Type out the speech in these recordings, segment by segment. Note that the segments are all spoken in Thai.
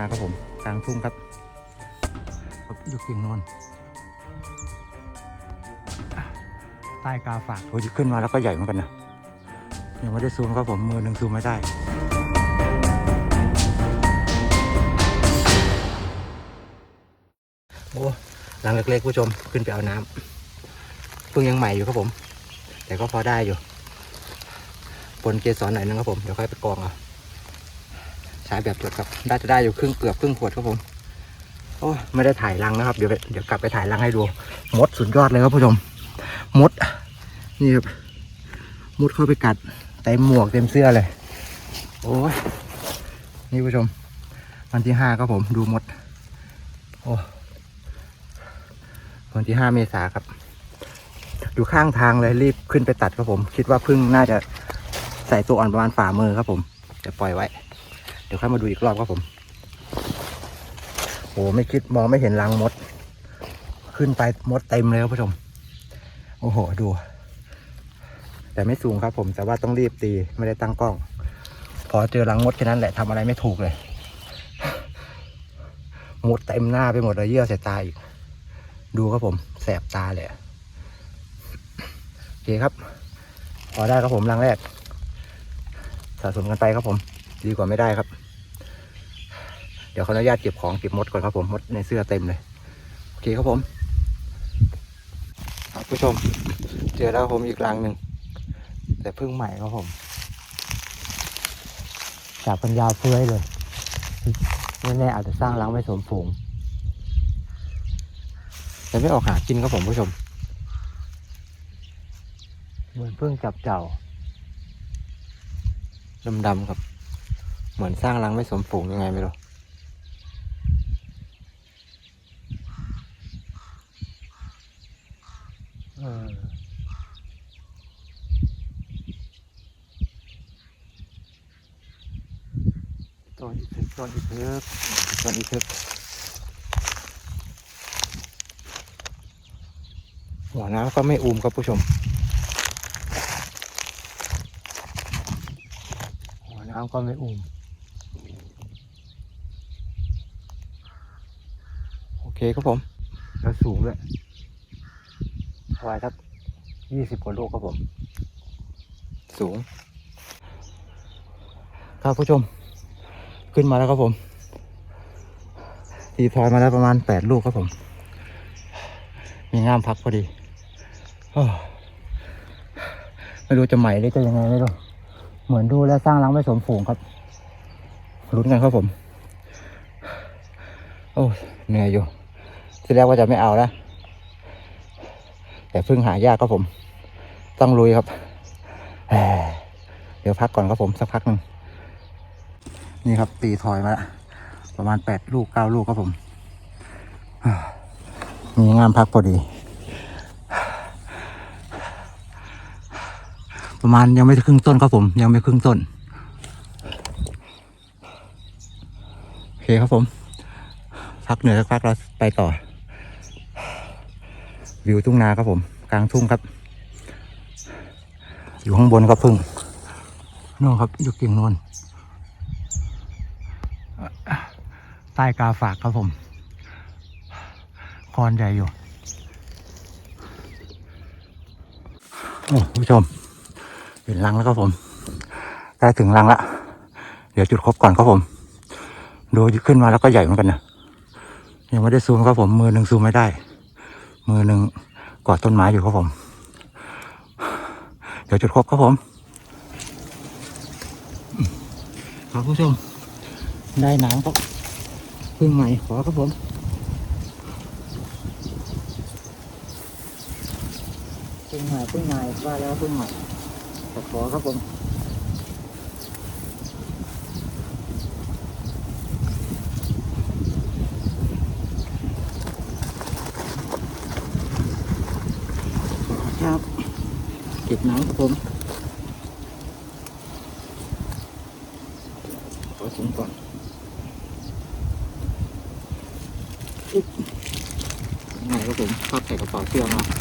นาครับผมกลางทุ่งครับครับอยู่กิ่งนอนใต้กาฝากโอ้ยขึ้นมาแล้วก็ใหญ่เหมือนกันนะยังไม่ได้ซูมครับผมมือหนึ่งซูมไม่ได้โอ้หลังเล็กๆผู้ชมขึ้นไปเอาน้ำเพิ่งยังใหม่อยู่ครับผม แต่ก็พอได้อยู่ปนเกสรหน่อยนึงครับผม เดี๋ยวค่อยไปกรองเอาใช้แบบตรวจครับได้จะได้อยู่ครึ่งเกือบครึ่งขวดครับผมโอ้ไม่ได้ถ่ายรังนะครับ เดี๋ยวเดี๋ยวกลับไปถ่ายรังให้ดูมดสุดยอดเลยครับผู้ชมมด นี่ครับมดเข้าไปกัดเต็มหมวกเต็มเสื้อเลย โอ้ยนี่ผู้ชม วันที่ห้าครับผมดูมด โอ้วันที่ห้าเมษาครับ อยู่ข้างทางเลยรีบขึ้นไปตัดครับผม คิดว่าพึ่งน่าจะใส่ตัวอ่อนประมาณฝ่ามือครับผมจะปล่อยไว้ ดี๋ยวค่อยมาดูอีกรอบครับผมโอ้ไม่คิดมองไม่เห็นรังมด ขึ้นไปมดเต็มเลยครับผู้ชม โอ้โหดู แต่ไม่สูงครับผม แต่ว่าต้องรีบตีไม่ได้ตั้งกล้อง พอเจอรังมดแค่นั้นแหละทำอะไรไม่ถูกเลยมดเต็มหน้าไปหมดเลยเยื่อใส่ตาอีก ดูครับผมแสบตาเลยโอเคครับ พอได้ครับผมรังแรกสะสมกันไปครับผม ดีกว่าไม่ได้ครับ เดี๋ยวขออนุญาตเก็บของเก็บมดก่อนครับผมมดในเสื้อเต็มเลย โอเคครับผมครับผู้ชม เจอแล้วผมอีกรังหนึ่งแต่เพิ่งใหม่ครับผมจากปัญญาวเฟื้อยเลยไม่แน่อาจจะสร้างรังไม่สมฝูงแต่ไม่ออกหากินครับผมผู้ชม เหมือนเพิ่งจับเจ้าดำๆครับ เหมือนสร้างรังไม่สมฝูงยังไงไม่รู้เออต้นอีทึก ต้นอีทึกต้นอีทึกหัวน้ำก็ไม่อูมครับผู้ชม หัวน้ำก็ไม่อูมโอเคครับผม แล้วสูงด้วยประมาณสักยี่สิบกว่าลูกครับผม สูง ครับผู้ชม ขึ้นมาแล้วครับผมตีพลอยมาแล้วประมาณแปดลูกครับผม มีงามพักพอดีไม่รู้จะใหม่หรือจะยังไงไม่รู้เหมือนดูแล้วสร้างรังไม่สมฝูงครับลุ้นกันครับผม โอ้เหนื่อยอยู่ที่แรกว่าจะไม่เอาแล้วแต่พิ่งหายากครับผม ต้องลุยครับ เดี๋ยวพักก่อนครับผมสักพักหนึ่ง นี่ครับ ตีถอยมาประมาณแปดลูกเก้าลูกครับผม มีงามพักพอดี ประมาณยังไม่ครึ่งต้นครับผม ยังไม่ครึ่งต้น โอเคครับผม พักเหนื่อยสักพักเราไปต่อ วิวทุ่งนาครับผม กลางทุ่งครับ อยู่ข้างบนก็พึ่งโน่นครับอยู่กิ่งน่นใต้กาฝากครับผม คอนใหญ่อยู่ โอ้ผู้ชม เห็นรังแล้วครับผม ได้ถึงรังละ เดี๋ยวจุดครบก่อนครับผม ดูขึ้นมาแล้วก็ใหญ่เหมือนกันนะ ยังไม่ได้ซูมครับผม มือหนึ่งซูมไม่ได้ มือหนึ่งกอดต้นไม้อยู่ครับผม เดี๋ยวจุดครบครับผม ครับผู้ชม ได้น้ำครับ พึ่งใหม่ขอครับผม พึ่งใหม่พึ่งใหม่ว่าแล้วพึ่งใหม่ขอครับผมครับเก็บน้ำครับผม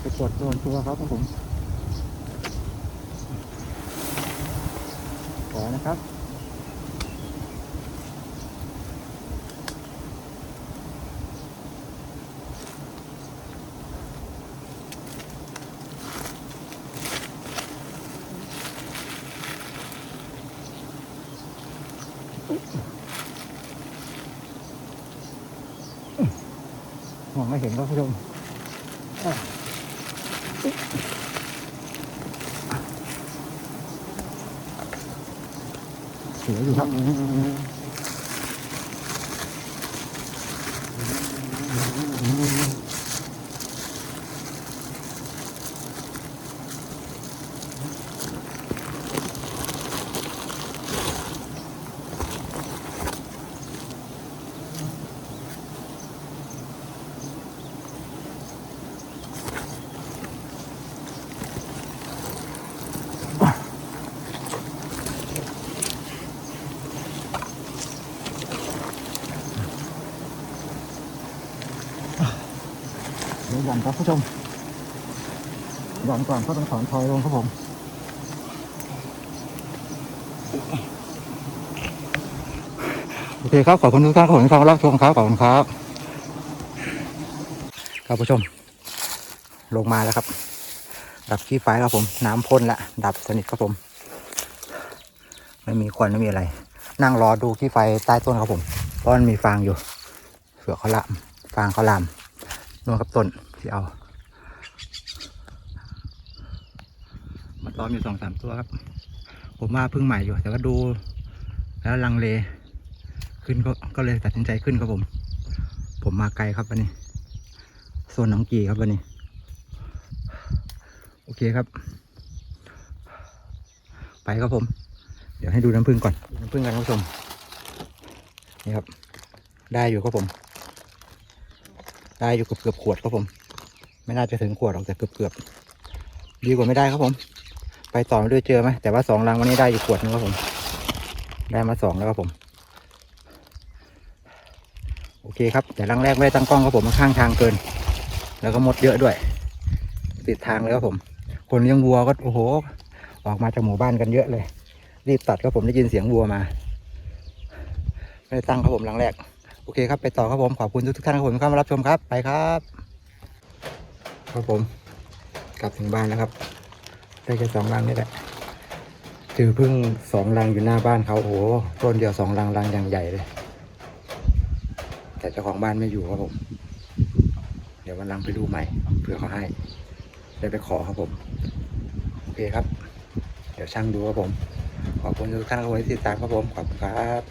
ไปกดโดนตัวครับผมขอนะครับ องไม่เห็นครับผู้ชมเสืออยู่ครับ เดี๋ยว หย่อนครับผู้ชมหย่อนก่อนก็ต้องถอนทอยลงครับผมโอเคครับขอบคุณทุกท่านขอบคุณที่เข้ามารับชมครับขอบคุณครับ ครับผู้ชม ลงมาแล้วครับ ดับขี้ไฟครับผม น้ำพ่นละดับสนิทครับผม ไม่มีควันไม่มีอะไร นั่งรอดูขี้ไฟใต้ต้นครับผมเพราะมันมีฟางอยู่เสือเขาลามฟางเขาลาม นู่นครับต้นที่เอามาตอมอยู่สองสามตัวครับ ผมมาพิ่งใหม่อยู่ แต่ว่าดู แล้วลังเล ขึ้นก็ก็เลยตัดสินใจขึ้นครับผม ผมมาไกลครับวันนี้โซนหนองกีครับวันนี้ โอเคครับ ไปครับผม เดี๋ยวให้ดูน้ำผึ้งก่อนน้ำผึ้งกันครับผู้ชมนี่ครับ ได้อยู่ครับผม ได้อยู่เกือบเกือบขวดครับผม ไม่น่าจะถึงขวดหรอกแต่เกือบเกือบดีกว่าไม่ได้ครับผม ไปต่อไม่ด้วยเจอไหมแต่ว่าสองรังวันนี้ได้อยู่ขวดนึงครับผม ได้มาสองแล้วครับผม โอเคครับ แต่รังแรกไม่ได้ตั้งกล้องครับผมมันข้างทางเกิน แล้วก็มดเยอะด้วย ติดทางเลยครับผม คนเลี้ยงวัวก็โอ้โห ออกมาจากหมู่บ้านกันเยอะเลย รีบตัดครับผมได้ยินเสียงวัวมา ไม่ได้ตั้งครับผมรังแรก โอเคครับไปต่อครับผมขอบคุณทุกท่านครับผมที่เข้ามารับชมครับไปครับครับผม กลับถึงบ้านแล้วครับ ได้แค่สองรังนี่แหละถือพึ่งสองรังอยู่หน้าบ้านเขาโอ้โหต้นเดียวสองรังรังอย่างใหญ่เลย แต่เจ้าของบ้านไม่อยู่ครับผม เดี๋ยววันหลังไปดูใหม่เพื่อเขาให้ ได้ไปขอครับผม โอเคครับ เดี๋ยวช่างดูครับผม ขอบคุณทุกท่านครับผมที่ติดตามครับผมขอบคุณครับ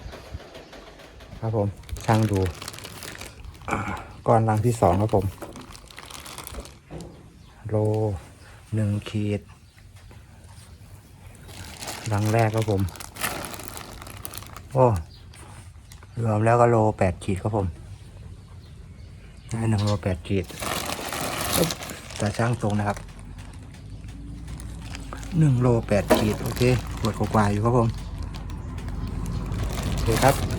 ครับผม ช่างดูก้อนรังที่สองครับผม โลหนึ่งขีด รังแรกครับผม โอ้ รวมแล้วก็โลแปดขีดครับผมได้หนึ่งโลแปดขีดตาช่างตรงนะครับหนึ่งโลแปดขีด โอเคขวดกว่าอยู่ครับผม โอเคครับ